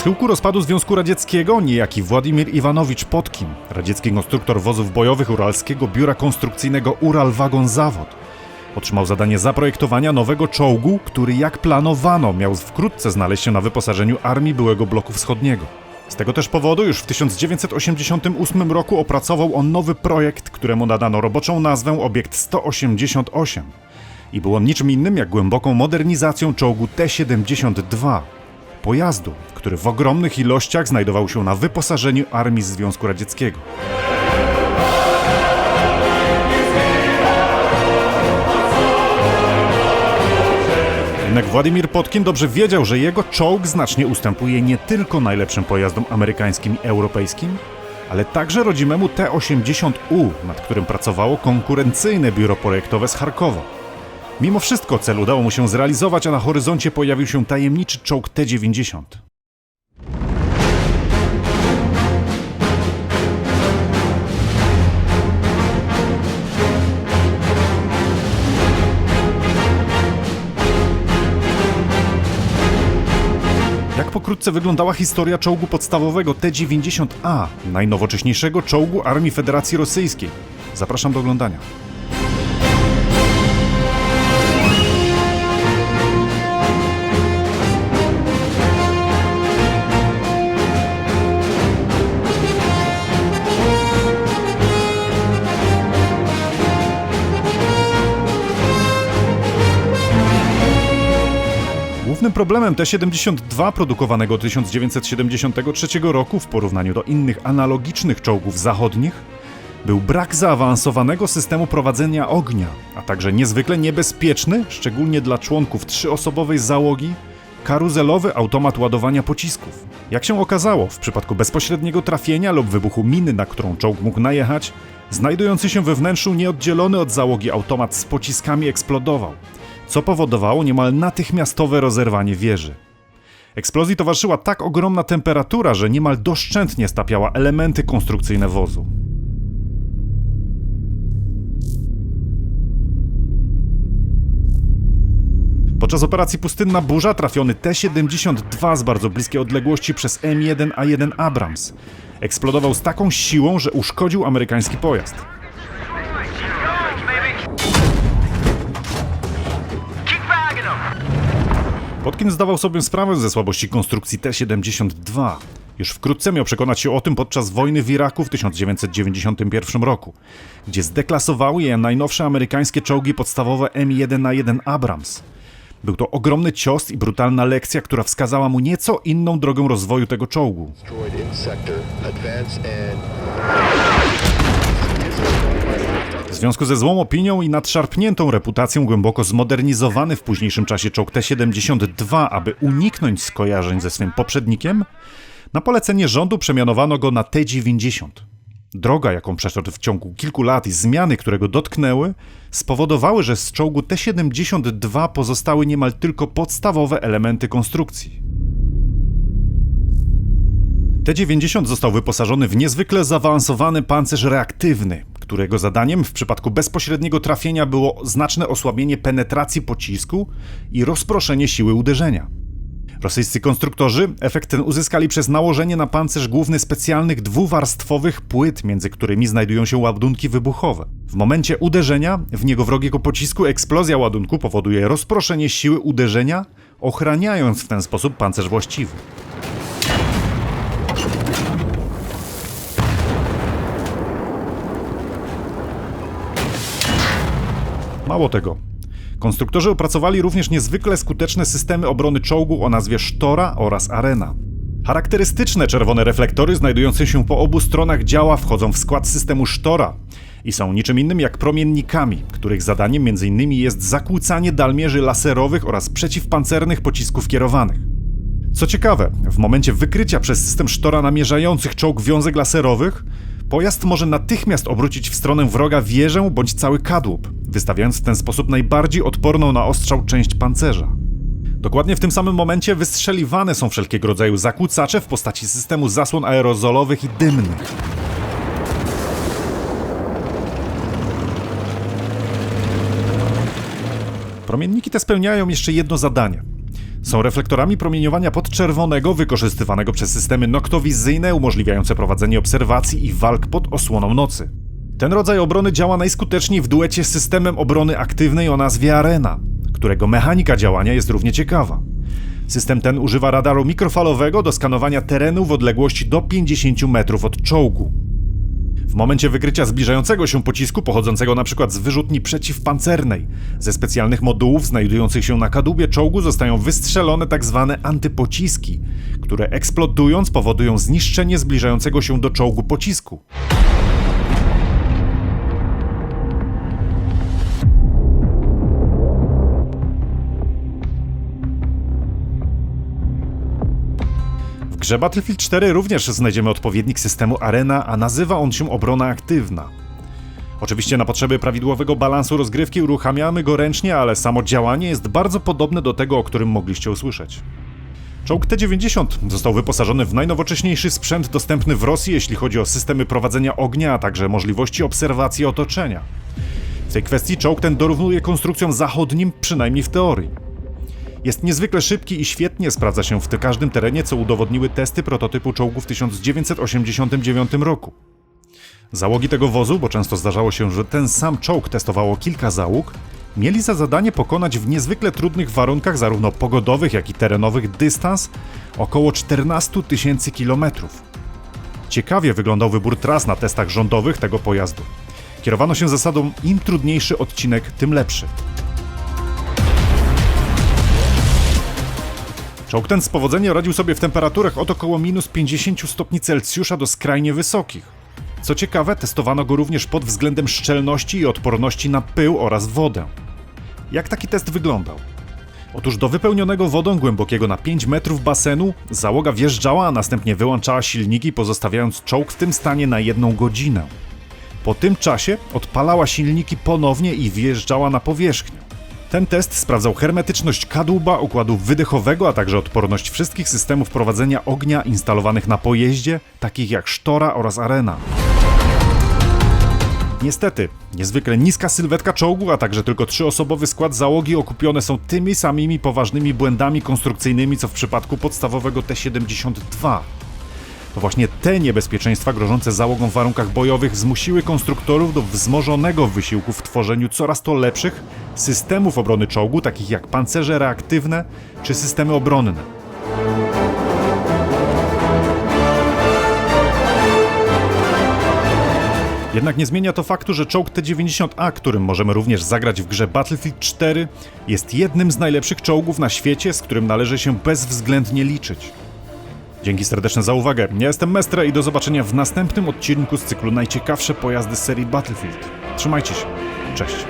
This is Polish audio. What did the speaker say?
schyłku rozpadu Związku Radzieckiego niejaki Władimir Iwanowicz Potkin, radziecki konstruktor wozów bojowych Uralskiego Biura Konstrukcyjnego Ural Wagon Zawod, otrzymał zadanie zaprojektowania nowego czołgu, który jak planowano miał wkrótce znaleźć się na wyposażeniu armii byłego bloku wschodniego. Z tego też powodu już w 1988 roku opracował on nowy projekt, któremu nadano roboczą nazwę Obiekt 188 i był on niczym innym jak głęboką modernizacją czołgu T-72, pojazdu, który w ogromnych ilościach znajdował się na wyposażeniu armii Związku Radzieckiego. Jednak Władimir Potkin dobrze wiedział, że jego czołg znacznie ustępuje nie tylko najlepszym pojazdom amerykańskim i europejskim, ale także rodzimemu T-80U, nad którym pracowało konkurencyjne biuro projektowe z Charkowa. Mimo wszystko cel udało mu się zrealizować, a na horyzoncie pojawił się tajemniczy czołg T-90. Jak pokrótce wyglądała historia czołgu podstawowego T-90A, najnowocześniejszego czołgu Armii Federacji Rosyjskiej? Zapraszam do oglądania. Głównym problemem T-72 produkowanego 1973 roku w porównaniu do innych analogicznych czołgów zachodnich był brak zaawansowanego systemu prowadzenia ognia, a także niezwykle niebezpieczny, szczególnie dla członków trzyosobowej załogi, karuzelowy automat ładowania pocisków. Jak się okazało, w przypadku bezpośredniego trafienia lub wybuchu miny, na którą czołg mógł najechać, znajdujący się we wnętrzu nieoddzielony od załogi automat z pociskami eksplodował, co powodowało niemal natychmiastowe rozerwanie wieży. Eksplozji towarzyszyła tak ogromna temperatura, że niemal doszczętnie stapiała elementy konstrukcyjne wozu. Podczas operacji Pustynna Burza trafiony T-72 z bardzo bliskiej odległości przez M1A1 Abrams eksplodował z taką siłą, że uszkodził amerykański pojazd. Potkin zdawał sobie sprawę ze słabości konstrukcji T-72. Już wkrótce miał przekonać się o tym podczas wojny w Iraku w 1991 roku, gdzie zdeklasowały je najnowsze amerykańskie czołgi podstawowe M1A1 Abrams. Był to ogromny cios i brutalna lekcja, która wskazała mu nieco inną drogę rozwoju tego czołgu. W związku ze złą opinią i nadszarpniętą reputacją głęboko zmodernizowany w późniejszym czasie czołg T-72, aby uniknąć skojarzeń ze swym poprzednikiem, na polecenie rządu przemianowano go na T-90. Droga, jaką przeszedł w ciągu kilku lat i zmiany, które go dotknęły, spowodowały, że z czołgu T-72 pozostały niemal tylko podstawowe elementy konstrukcji. T-90 został wyposażony w niezwykle zaawansowany pancerz reaktywny, którego zadaniem w przypadku bezpośredniego trafienia było znaczne osłabienie penetracji pocisku i rozproszenie siły uderzenia. Rosyjscy konstruktorzy efekt ten uzyskali przez nałożenie na pancerz główny specjalnych dwuwarstwowych płyt, między którymi znajdują się ładunki wybuchowe. W momencie uderzenia w niego wrogiego pocisku eksplozja ładunku powoduje rozproszenie siły uderzenia, ochraniając w ten sposób pancerz właściwy. Mało tego. Konstruktorzy opracowali również niezwykle skuteczne systemy obrony czołgu o nazwie Sztora oraz Arena. Charakterystyczne czerwone reflektory znajdujące się po obu stronach działa wchodzą w skład systemu Sztora i są niczym innym jak promiennikami, których zadaniem m.in. jest zakłócanie dalmierzy laserowych oraz przeciwpancernych pocisków kierowanych. Co ciekawe, w momencie wykrycia przez system sztora namierzających czołg wiązek laserowych, pojazd może natychmiast obrócić w stronę wroga wieżę bądź cały kadłub, wystawiając w ten sposób najbardziej odporną na ostrzał część pancerza. Dokładnie w tym samym momencie wystrzeliwane są wszelkiego rodzaju zakłócacze w postaci systemu zasłon aerozolowych i dymnych. Promienniki te spełniają jeszcze jedno zadanie. Są reflektorami promieniowania podczerwonego wykorzystywanego przez systemy noktowizyjne umożliwiające prowadzenie obserwacji i walk pod osłoną nocy. Ten rodzaj obrony działa najskuteczniej w duecie z systemem obrony aktywnej o nazwie Arena, którego mechanika działania jest równie ciekawa. System ten używa radaru mikrofalowego do skanowania terenu w odległości do 50 metrów od czołgu. W momencie wykrycia zbliżającego się pocisku pochodzącego np. z wyrzutni przeciwpancernej, ze specjalnych modułów znajdujących się na kadłubie czołgu zostają wystrzelone tzw. antypociski, które eksplodując powodują zniszczenie zbliżającego się do czołgu pocisku. Grze Battlefield 4 również znajdziemy odpowiednik systemu Arena, a nazywa on się obrona aktywna. Oczywiście na potrzeby prawidłowego balansu rozgrywki uruchamiamy go ręcznie, ale samo działanie jest bardzo podobne do tego, o którym mogliście usłyszeć. Czołg T-90 został wyposażony w najnowocześniejszy sprzęt dostępny w Rosji, jeśli chodzi o systemy prowadzenia ognia, a także możliwości obserwacji otoczenia. W tej kwestii czołg ten dorównuje konstrukcjom zachodnim, przynajmniej w teorii. Jest niezwykle szybki i świetnie sprawdza się w każdym terenie, co udowodniły testy prototypu czołgu w 1989 roku. Załogi tego wozu, bo często zdarzało się, że ten sam czołg testowało kilka załóg, mieli za zadanie pokonać w niezwykle trudnych warunkach, zarówno pogodowych, jak i terenowych, dystans około 14 tysięcy kilometrów. Ciekawie wyglądał wybór tras na testach rządowych tego pojazdu. Kierowano się zasadą im trudniejszy odcinek, tym lepszy. Czołg ten z powodzeniem radził sobie w temperaturach od około minus 50 stopni Celsjusza do skrajnie wysokich. Co ciekawe, testowano go również pod względem szczelności i odporności na pył oraz wodę. Jak taki test wyglądał? Otóż do wypełnionego wodą głębokiego na 5 metrów basenu załoga wjeżdżała, a następnie wyłączała silniki, pozostawiając czołg w tym stanie na jedną godzinę. Po tym czasie odpalała silniki ponownie i wjeżdżała na powierzchnię. Ten test sprawdzał hermetyczność kadłuba, układu wydechowego, a także odporność wszystkich systemów prowadzenia ognia instalowanych na pojeździe, takich jak Sztora oraz Arena. Niestety, niezwykle niska sylwetka czołgu, a także tylko trzyosobowy skład załogi okupione są tymi samymi poważnymi błędami konstrukcyjnymi, co w przypadku podstawowego T-72. To właśnie te niebezpieczeństwa grożące załogą w warunkach bojowych zmusiły konstruktorów do wzmożonego wysiłku w tworzeniu coraz to lepszych systemów obrony czołgu, takich jak pancerze reaktywne czy systemy obronne. Jednak nie zmienia to faktu, że czołg T-90A, którym możemy również zagrać w grze Battlefield 4, jest jednym z najlepszych czołgów na świecie, z którym należy się bezwzględnie liczyć. Dzięki serdeczne za uwagę. Ja jestem Mestre i do zobaczenia w następnym odcinku z cyklu Najciekawsze pojazdy serii Battlefield. Trzymajcie się. Cześć.